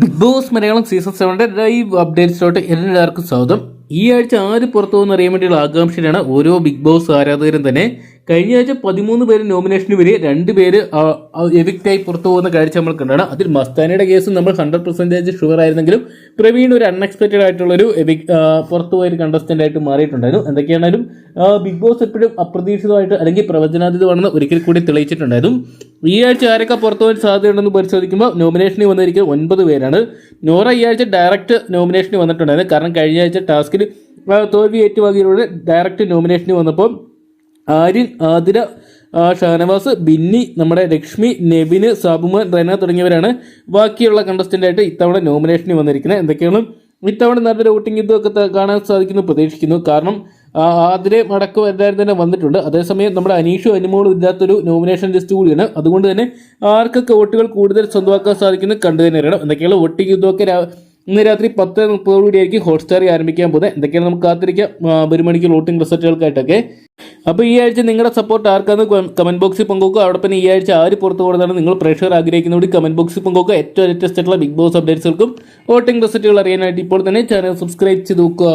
Big Boss Malayalam season സെവന്റെ live അപ്ഡേറ്റ്സിലോട്ട് എല്ലാവർക്കും സ്വാഗതം. ഈ ആഴ്ച ആര് പുറത്തു പോകുന്ന അറിയാൻ വേണ്ടിയുള്ള ആകാംക്ഷയിലാണ് ഓരോ ബിഗ് ബോസ് ആരാധകരും തന്നെ കഴിഞ്ഞ ആഴ്ച പതിമൂന്ന് പേര് നോമിനേഷന് വരെ രണ്ട് പേര് എവിക്റ്റായി പുറത്തു പോകുന്ന കാഴ്ച നമ്മൾ കണ്ടാണ്. അതിൽ മസ്താനയുടെ കേസ് നമ്മൾ ഹൺഡ്രഡ് പെർസെന്റേജ് ഷുവർ ആയിരുന്നെങ്കിലും പ്രവീൺ ഒരു അൺഎക്സ്പെക്റ്റഡ് ആയിട്ടുള്ളൊരു എവിക് പുറത്തു പോയൊരു കണ്ടസ്റ്റന്റ് ആയിട്ട് മാറിയിട്ടുണ്ടായിരുന്നു. എന്തൊക്കെയാണെങ്കിലും ബിഗ് ബോസ് എപ്പോഴും അപ്രതീക്ഷിതമായിട്ട് അല്ലെങ്കിൽ പ്രവചനാതീതമാണെന്ന് ഒരിക്കൽ കൂടി തെളിയിച്ചിട്ടുണ്ടായിരുന്നു. ഈ ആഴ്ച ആരൊക്കെ പുറത്തു പോകാൻ സാധ്യതയുണ്ടെന്ന് പരിശോധിക്കുമ്പോൾ നോമിനേഷനിൽ വന്നിരിക്കുന്നത് ഒൻപത് പേരാണ്. നോറ ഈ ആഴ്ച ഡയറക്റ്റ് നോമിനേഷന് വന്നിട്ടുണ്ടായിരുന്നു. കാരണം കഴിഞ്ഞ ആഴ്ച ടാസ്കിൽ തോൽവി ഏറ്റുവാങ്ങിയിലൂടെ ഡയറക്റ്റ് നോമിനേഷന് വന്നപ്പോൾ ആര്യൻ ആതിര ഷാനവാസ് ബിന്നി നമ്മുടെ ലക്ഷ്മി നെബിന് സാബുമാൻ റെന തുടങ്ങിയവരാണ് ബാക്കിയുള്ള കണ്ടസ്റ്റന്റ് ആയിട്ട് ഇത്തവണ നോമിനേഷന് വന്നിരിക്കുന്നത്. എന്തൊക്കെയാണ്? ഇത്തവണ നല്ലൊരു വോട്ടിംഗ് ഇതൊക്കെ കാണാൻ സാധിക്കുന്നു പ്രതീക്ഷിക്കുന്നു. കാരണം ആതിരയും അടക്കം എല്ലാവരും തന്നെ വന്നിട്ടുണ്ട്. അതേസമയം നമ്മുടെ അനീഷും അനുമോളും ഇല്ലാത്തൊരു നോമിനേഷൻ ലിസ്റ്റ് കൂടിയാണ്. അതുകൊണ്ട് തന്നെ ആർക്കൊക്കെ വോട്ടുകൾ കൂടുതൽ സ്വന്തമാക്കാൻ സാധിക്കുന്നത് കണ്ടു തന്നെ അറിയണം. എന്തൊക്കെയാണ്? വോട്ടിംഗ് ഇതൊക്കെ ഇന്ന് രാത്രി പത്ത് മുപ്പതോടുകൂടിയായിരിക്കും ഹോട്ട്സ്റ്റാർ ആരംഭിക്കാൻ പോകുന്നത്. എന്തൊക്കെയാണ് നമുക്ക് കാത്തിരിക്കാം? ഒരു മണിക്ക് വോട്ടിംഗ് റിസൾട്ടുകൾക്കായിട്ടൊക്കെ അപ്പോൾ ഈ ആഴ്ച നിങ്ങളുടെ സപ്പോർട്ട് ആർക്കാന്ന് കമന്റ് ബോക്സിൽ പങ്കുവെക്കുക. അവിടെ പിന്നെ ഈ ആഴ്ച ആര് പുറത്തു പോകുന്നതാണ് നിങ്ങൾ പ്രേക്ഷകർ കൂടി കമന്റ് ബോക്സിൽ പങ്കുവെക്കുക. ഏറ്റവും ലേറ്റസ്റ്റ് ആയിട്ടുള്ള ബിഗ് ബോസ് അപ്ഡേറ്റ്സുകൾക്കും വോട്ടിംഗ് റിസൾട്ടുകൾ അറിയാനായിട്ട് ഇപ്പോൾ തന്നെ ചാനൽ സബ്സ്ക്രൈബ് ചെയ്ത് നോക്കുക.